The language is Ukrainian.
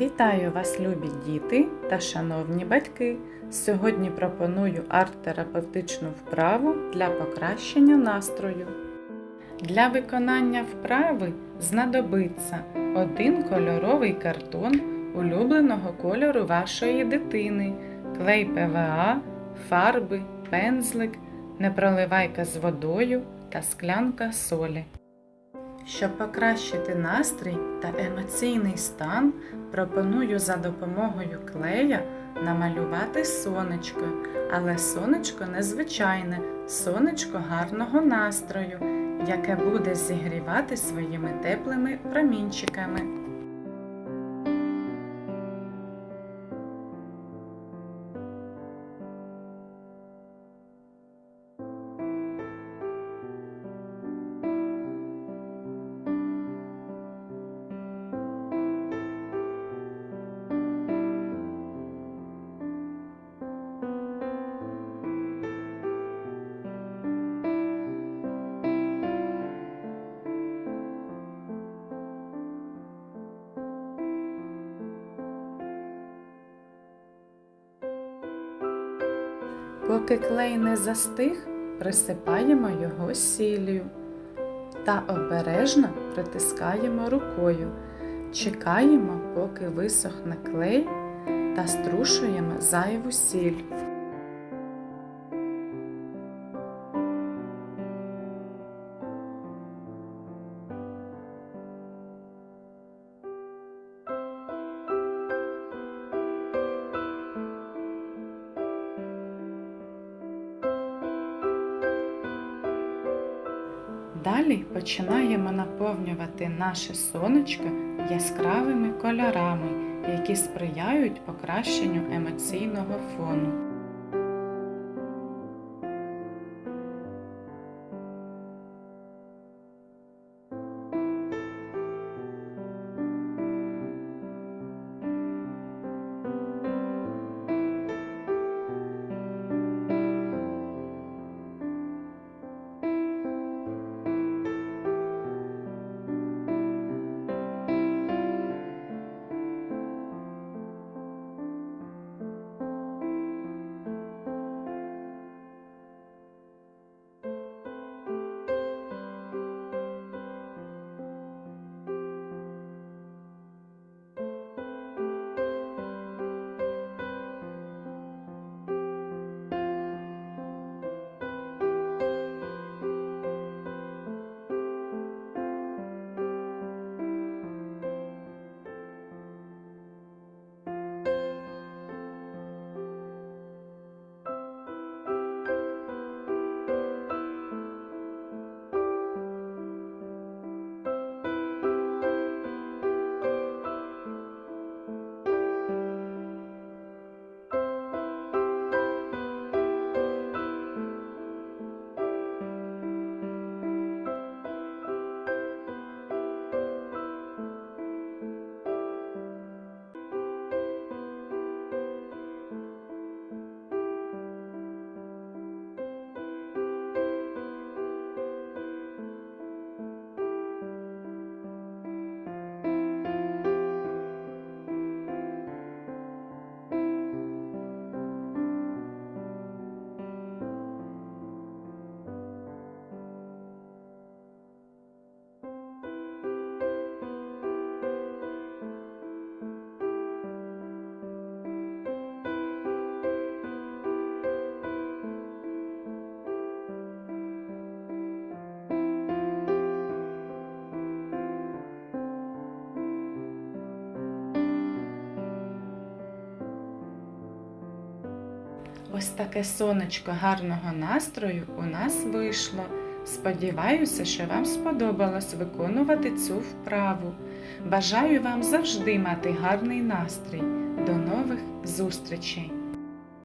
Вітаю вас, любі діти та шановні батьки! Сьогодні пропоную арт-терапевтичну вправу для покращення настрою. Для виконання вправи знадобиться один кольоровий картон улюбленого кольору вашої дитини, клей ПВА, фарби, пензлик, непроливайка з водою та склянка солі. Щоб покращити настрій та емоційний стан, пропоную за допомогою клея намалювати сонечко, але сонечко незвичайне, сонечко гарного настрою, яке буде зігрівати своїми теплими промінчиками. Поки клей не застиг, присипаємо його сіллю та обережно притискаємо рукою. Чекаємо, поки висохне клей та струшуємо зайву сіль. Далі починаємо наповнювати наше сонечко яскравими кольорами, які сприяють покращенню емоційного фону. Ось таке сонечко гарного настрою у нас вийшло. Сподіваюся, що вам сподобалось виконувати цю вправу. Бажаю вам завжди мати гарний настрій. До нових зустрічей!